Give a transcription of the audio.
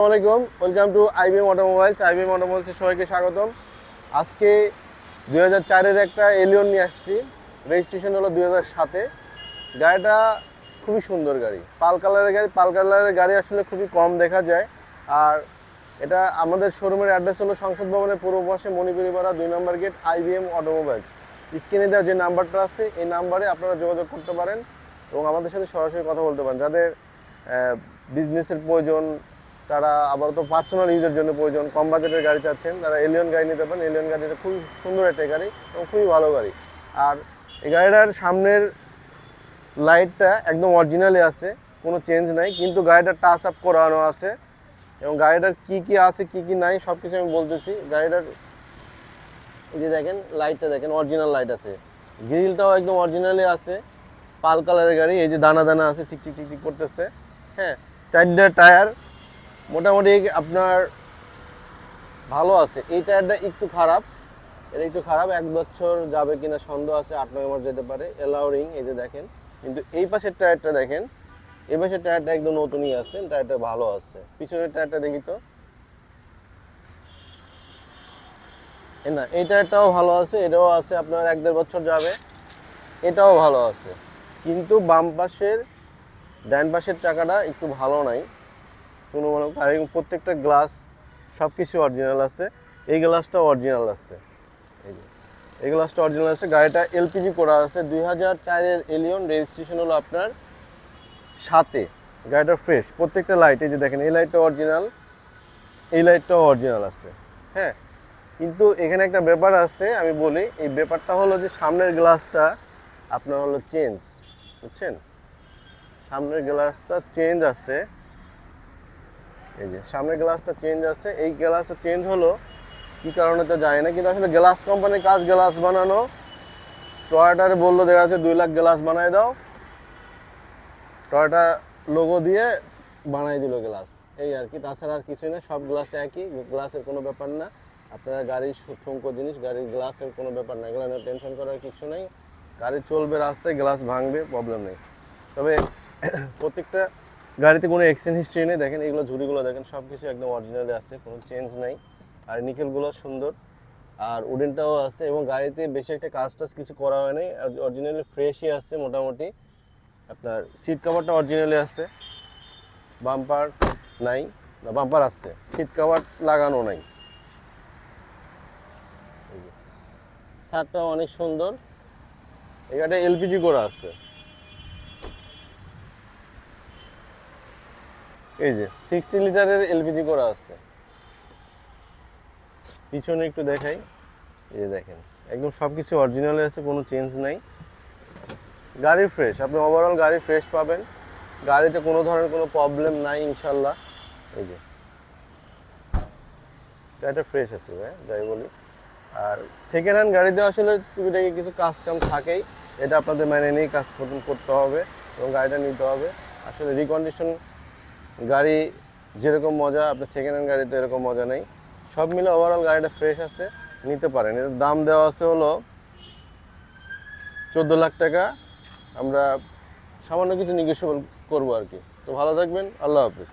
আসসালামাইকুম welcome to IBM automobiles IBM অটোমোবাইলসের সবাইকে স্বাগতম। আজকে দুই হাজার চারের একটা এলিয়ন নিয়ে আসছি। রেজিস্ট্রেশন হলো দুই হাজার সাতে। গাড়িটা খুবই সুন্দর গাড়ি। পাল কালারের গাড়ি। পাল কালারের গাড়ি আসলে খুবই কম দেখা যায়। আর এটা আমাদের শোরুমের অ্যাড্রেস হলো সংসদ ভবনের পূর্ব পাশে মণিপুরিপাড়া দুই নম্বর গেট আইবিএম অটোমোবাইলস স্ক্রিনে দেওয়া যে নাম্বারটা আছে, এই নাম্বারে আপনারা যোগাযোগ করতে পারেন এবং আমাদের সাথে সরাসরি কথা বলতে পারেন। যাদের বিজনেসের প্রয়োজন তারা আবার তো পার্সোনাল ইউজের জন্য প্রয়োজন। কম বাজেটের গাড়ি চাচ্ছেন। তারা এলিয়ন গাড়ি নিতে পারেন। এলিয়ন গাড়িটা খুবই সুন্দর একটা গাড়ি এবং খুবই ভালো গাড়ি। আর এই গাড়িটার সামনের লাইটটা একদম অরিজিনালি আছে। কোনো চেঞ্জ নাই। কিন্তু গাড়িটা টাচ আপ করানো আছে। এবং গাড়িটার কি কি আছে, কি কি নাই সব কিছু আমি বলতেছি। গাড়িটার এই যে দেখেন লাইটটা দেখেন অরিজিনাল লাইট আছে। গ্রিলটাও একদম অরিজিনালি আছে। পাল কালারের গাড়ি, এই যে দানা দানা আছে, চিকচিক চিকচিক করতেছে। হ্যাঁ চারটা টায়ার মোটামুটি আপনার ভালো আছে। এই টায়ারটা একটু খারাপ। এটা একটু খারাপ, এক বছর যাবে কিনা সন্দেহ আছে, আট, নয় মাস যেতে পারে। এলাউরিং এই যে দেখেন। কিন্তু এই পাশের টায়ারটা দেখেন, এই পাশের টায়ারটা একদম নতুনই আছে, টায়ারটা ভালো আছে। পিছনের টায়ারটা দেখি তো। না, এই টায়ারটাও ভালো আছে, এটাও আছে, আপনার এক দেড় বছর যাবে। এটাও ভালো আছে। কিন্তু বাম পাশের, ডান পাশের চাকাটা একটু ভালো নাই। কোনো আর প্রত্যেকটা গ্লাস সব কিছু অরিজিনাল আছে। এই গ্লাসটাও অরিজিনাল আছে। এই যে, এই গ্লাসটা অরিজিনাল আছে। গাড়িটা এলপিজি করা আছে। দুই হাজার চারের এলিয়ন রেজিস্ট্রেশন হলো আপনার সাতে। গাড়িটা ফ্রেশ প্রত্যেকটা লাইট এই যে দেখেন, এই লাইটটা অরিজিনাল এই লাইটটাও অরিজিনাল আছে। হ্যাঁ? কিন্তু এখানে একটা ব্যাপার আছে, আমি বলি, এই ব্যাপারটা হলো যে সামনের গ্লাসটা আপনার হলো চেঞ্জ বুঝছেন? সামনের গ্লাসটা চেঞ্জ আছে। এই যে, সামনের গ্লাসটা চেঞ্জ আছে। এই গ্লাসটা চেঞ্জ হলো, কি কারণে তো জানি না, কিন্তু আসলে গ্লাস কোম্পানির কাজ গ্লাস বানানো। টয়টারে বলল, দেখা যাচ্ছে দুই লাখ গ্লাস বানায় দাও। টয়টা লোগো দিয়ে বানাই দিল গ্লাস এই আর কি, তাছাড়া আর কিছুই না, সব গ্লাসে একই গ্লাসের কোনো ব্যাপার না। আপনারা গাড়ির ঠুঙ্কো জিনিস, গাড়ির গ্লাসের কোনো ব্যাপার না, এগুলো টেনশন করার কিছু নেই। গাড়ি চলবে রাস্তায় গ্লাস ভাঙবে প্রবলেম নেই। তবে প্রত্যেকটা গাড়িতে কোনো এক্সচেঞ্জ হিস্ট্রি নেই। দেখেন এগুলো ঝুড়িগুলো দেখেন সব কিছু একদম অরিজিনালি আছে, কোনো চেঞ্জ নাই। আর নিকেলগুলো সুন্দর। আর উডেনটাও আছে এবং গাড়িতে বেশি একটা কাজ টাজ কিছু করা হয় নাই। অরিজিনালি ফ্রেশই আছে মোটামুটি। আপনার সিট কভারটা অরিজিনালি আছে। বাম্পার নাই, না বাম্পার আছে। সিট কভার লাগানো নাই। সারটাও অনেক সুন্দর। এখানে এলপিজি করা আছে। এই যে সিক্সটি লিটারের এলপিজি করা আছে। পিছনে একটু দেখাই। এই দেখেন, একদম সব কিছু অরিজিনালে আছে, কোনো চেঞ্জ নাই। গাড়ি ফ্রেশ আপনি ওভারঅল গাড়ি ফ্রেশ পাবেন। গাড়িতে কোনো ধরনের কোনো প্রবলেম নাই, ইনশাল্লাহ। এই যে, গাড়িটা ফ্রেশ আছে ভাই, যাই বলি। আর সেকেন্ড হ্যান্ড গাড়িতে আসলে টুকিটাকি কিছু কাজ কাম থাকেই। এটা আপনাদের মানে নিয়েই কাজ করতে হবে এবং গাড়িটা নিতে হবে। আসলে রিকন্ডিশন গাড়ি যেরকম মজা আপনার সেকেন্ড হ্যান্ড গাড়িতে এরকম মজা নেই। সব মিলে ওভারঅল গাড়িটা ফ্রেশ আছে, নিতে পারেন। এর দাম দেওয়া আছে হলো চোদ্দ লাখ টাকা। আমরা সামান্য কিছু নিগোসিয়েবল করব আর কি। তো ভালো থাকবেন, আল্লাহ হাফিজ।